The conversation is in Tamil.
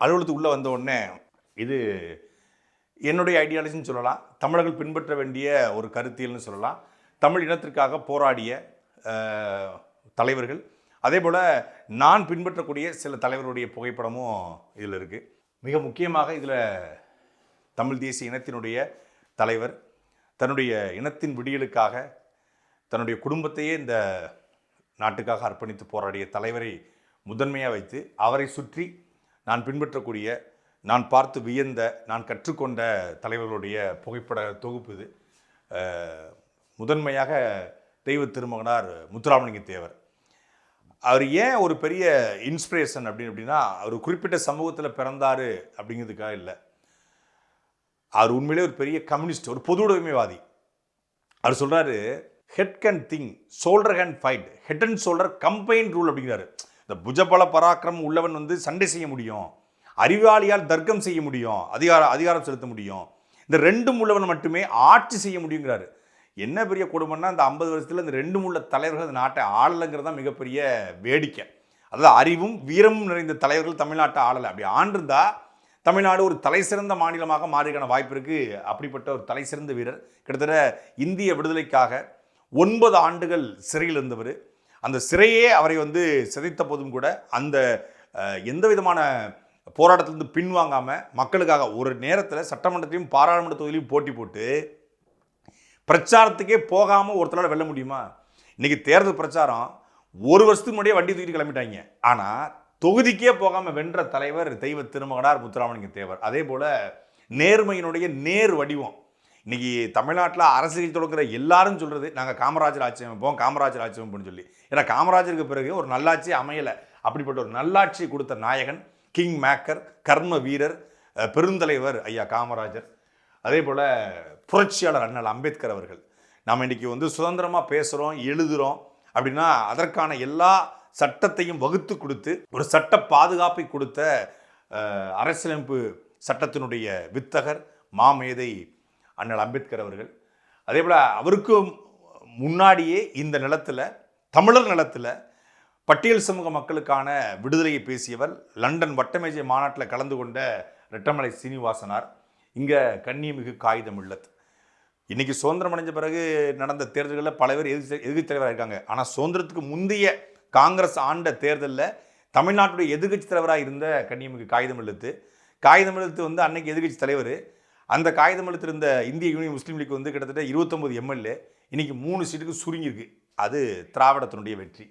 அலுவலகத்துக்கு உள்ளே வந்த உடனே இது என்னுடைய ஐடியாலஜின்னு சொல்லலாம். தமிழர்கள் பின்பற்ற வேண்டிய ஒரு கருத்தியல்னு சொல்லலாம். தமிழ் இனத்திற்காக போராடிய தலைவர்கள். அதே போல் நான் பின்பற்றக்கூடிய சில தலைவருடைய புகைப்படமும் இதில் இருக்குது மிக முக்கியமாக இதில் தமிழ் தேசிய இனத்தினுடைய தலைவர் தன்னுடைய இனத்தின் விடியலுக்காக தன்னுடைய குடும்பத்தையே இந்த நாட்டுக்காக அர்ப்பணித்து போராடிய தலைவரை முதன்மையாக வைத்து அவரை சுற்றி நான் பின்பற்றக்கூடிய நான் பார்த்து வியந்த நான் கற்றுக்கொண்ட தலைவர்களுடைய புகைப்பட தொகுப்பு இது. முதன்மையாக தெய்வ திருமகனார் முத்துராமலிங்க தேவர். அவர் ஏன் ஒரு பெரிய இன்ஸ்பிரேஷன் அப்படின்னு அப்படின்னா அவர் குறிப்பிட்ட சமூகத்தில் பிறந்தார் அப்படிங்கிறதுக்காக இல்லை. அவர் உண்மையிலே ஒரு பெரிய கம்யூனிஸ்ட் ஒரு பொது உடைமைவாதி. அவர் சொல்கிறாரு head can think shoulder can fight head and shoulder combine rule அப்படிங்கிறாரு. இந்த புஜபல பராக்கிரமம் உள்ளவன் வந்து சண்டை செய்ய முடியும். அறிவாளியால் தர்க்கம் செய்ய முடியும். அதிகாரம் அதிகாரம் செலுத்த முடியும். இந்த ரெண்டும் உள்ளவன் மட்டுமே ஆட்சி செய்ய முடியுங்கிறாரு. என்ன பெரிய குடும்பம்னா இந்த ஐம்பது வருஷத்தில் இந்த ரெண்டும் உள்ள தலைவர்கள் இந்த நாட்டை ஆளலைங்கிறது தான் மிகப்பெரிய வேடிக்கை. அதாவது அறிவும் வீரமும் நிறைந்த தலைவர்கள் தமிழ்நாட்டை ஆளலை. அப்படி ஆண்டிருந்தா தமிழ்நாடு ஒரு தலை சிறந்த மாநிலமாக மாறிக்கான வாய்ப்பு இருக்குது அப்படிப்பட்ட ஒரு தலை சிறந்த வீரர். கிட்டத்தட்ட இந்திய விடுதலைக்காக ஒன்பது ஆண்டுகள் சிறையில் இருந்தவர். அந்த சிறையே அவரை வந்து சிதைத்த போதும் கூட அந்த எந்த விதமான போராட்டத்திலிருந்து பின்வாங்காமல் மக்களுக்காக ஒரு நேரத்தில் சட்டமன்றத்திலையும் பாராளுமன்ற தொகுதியிலையும் போட்டி போட்டு பிரச்சாரத்துக்கே போகாமல் ஒருத்தரால் வெல்ல முடியுமா? இன்றைக்கி தேர்தல் பிரச்சாரம் ஒரு வருஷத்துக்கு முன்னாடியே வண்டி தூக்கிட்டு கிளம்பிட்டாங்க. ஆனால் தொகுதிக்கே போகாமல் வென்ற தலைவர் தெய்வ திருமகனார் முத்துராமலிங்க தேவர். அதே போல் நேர்மையினுடைய நேர் வடிவம். இன்றைக்கி தமிழ்நாட்டில் அரசியல் தொடங்குற எல்லாரும் சொல்கிறது நாங்கள் காமராஜர் ஆட்சி அமைப்போம் காமராஜர் ஆட்சி அமைப்போம்னு சொல்லி. ஏன்னா காமராஜருக்கு பிறகு ஒரு நல்லாட்சி அமையலை. அப்படிப்பட்ட ஒரு நல்லாட்சி கொடுத்த நாயகன் கிங் மேக்கர் கர்ம வீரர் பெருந்தலைவர் ஐயா காமராஜர். அதே போல் புரட்சியாளர் அண்ணல் அம்பேத்கர் அவர்கள். நாம் இன்றைக்கி வந்து சுதந்திரமாக பேசுகிறோம் எழுதுகிறோம் அப்படின்னா அதற்கான எல்லா சட்டத்தையும் வகுத்து கொடுத்து ஒரு சட்ட பாதுகாப்பை கொடுத்த அரசியலமைப்பு சட்டத்தினுடைய வித்தகர் மாமேதை அண்ணல் அம்பேத்கர் அவர்கள். அதே போல் அவருக்கு முன்னாடியே இந்த நிலத்தில் தமிழர் நிலத்தில் பட்டியல் சமூக மக்களுக்கான விடுதலையை பேசியவர் லண்டன் வட்டமேஜை மாநாட்டில் கலந்து கொண்ட ரெட்டமலை சீனிவாசனார் இங்கே கண்ணியமிகு காகிதம் இல்லத் இன்னைக்கு சுதந்திரம் அடைஞ்ச பிறகு நடந்த தேர்தல்களில் பல பேர் எதிர்த்து எதிர்த்து தலைவராக இருக்காங்க. ஆனால் சுதந்திரத்துக்கு முந்தைய காங்கிரஸ் ஆண்ட தேர்தலில் தமிழ்நாட்டுடைய எதிர்க்கட்சி தலைவராக இருந்த கண்ணியமிகு காகிதம் எழுத்து காகிதம் எழுத்து வந்து அன்னைக்கு எதிர்கட்சி தலைவர். அந்த காகிதம் எழுத்திருந்த இந்திய யூனியன் முஸ்லீம் லீக் வந்து கிட்டத்தட்ட இருபத்தொம்பது எம்எல்ஏ இன்னைக்கு மூணு சீட்டுக்கு சுருங்கியிருக்கு. அது திராவிடத்தினுடைய வெற்றி.